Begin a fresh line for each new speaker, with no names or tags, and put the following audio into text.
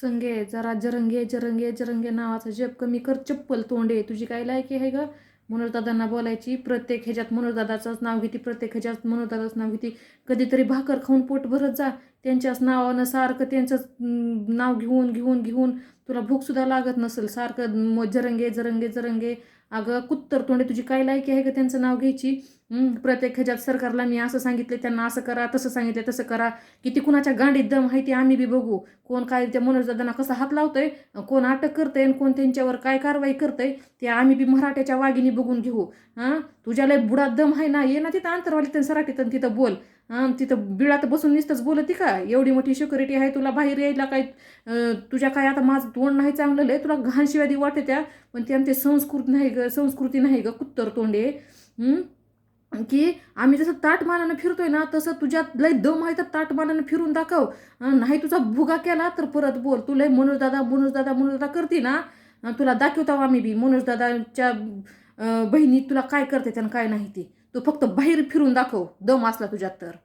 संगे जरा जरंगे जरंगे जरंगे नावाचा जप कमी कर चप्पल तोंडे तुझी काय लायकी आहे ग? मनोजदादांना बोलायची प्रत्येक ह्याच्यात मनोजदादाचंच नाव घेते प्रत्येक ह्याच्यात मनोजदादाच नाव घेते. कधीतरी भाकर खाऊन पोट भरत जा. त्यांच्याच नावानं सारखं त्यांचंच नाव घेऊन घेऊन घेऊन तुला भूकसुद्धा लागत नसेल. सारखं म जरंगे जरंगे जरंगे. अगं कुत्तर तोंडे तुझी काय लायकी आहे का त्यांचं नाव घ्यायची? प्रत्येक ह्याच्यात सरकारला मी असं सांगितलं त्यांना असं करा तसं सांगितलं तसं करा किती कुणाच्या गांडीत दम आहे ते आम्ही बी बघू. कोण काय त्या मनोजदादांना कसा हात लावतोय कोण अटक करतंय आणि कोण त्यांच्यावर काय कारवाई करतंय ते आम्ही बी मराठ्याच्या वाघिनी बघून घेऊ. हां? तुझ्या लय बुडात दम आहे ना ये ना तिथं अंतरवाली तर सराटीत आणि तिथं बोल. तिथं बिळात बसून नुसतंच बोलती का? एवढी मोठी सिक्युरिटी आहे तुला बाहेर यायला काय तुझ्या काय आता माझं तोंड नाही चांगलं आहे तुला घाणशिवादी वाटते त्या पण ते संस्कृत संस्कृती नाही ग संस्कृती नाही ग कुत्तर तोंडे. की आम्ही जसं ताटमानानं फिरतोय ना तसं तुझ्यात लय दम आहे तर ताटमानानं फिरून दाखव. नाही तुझा भुगा केला तर परत बोल. तू लय मनोजदादा मनोजदादा मनोजदा करते ना तुला दाखवतो आम्ही बी मनोजदादाच्या बहिणी तुला काय करते त्यानं काय नाही ती. तू फक्त बाहेर फिरून दाखव. दम असला तुझ्यात तर.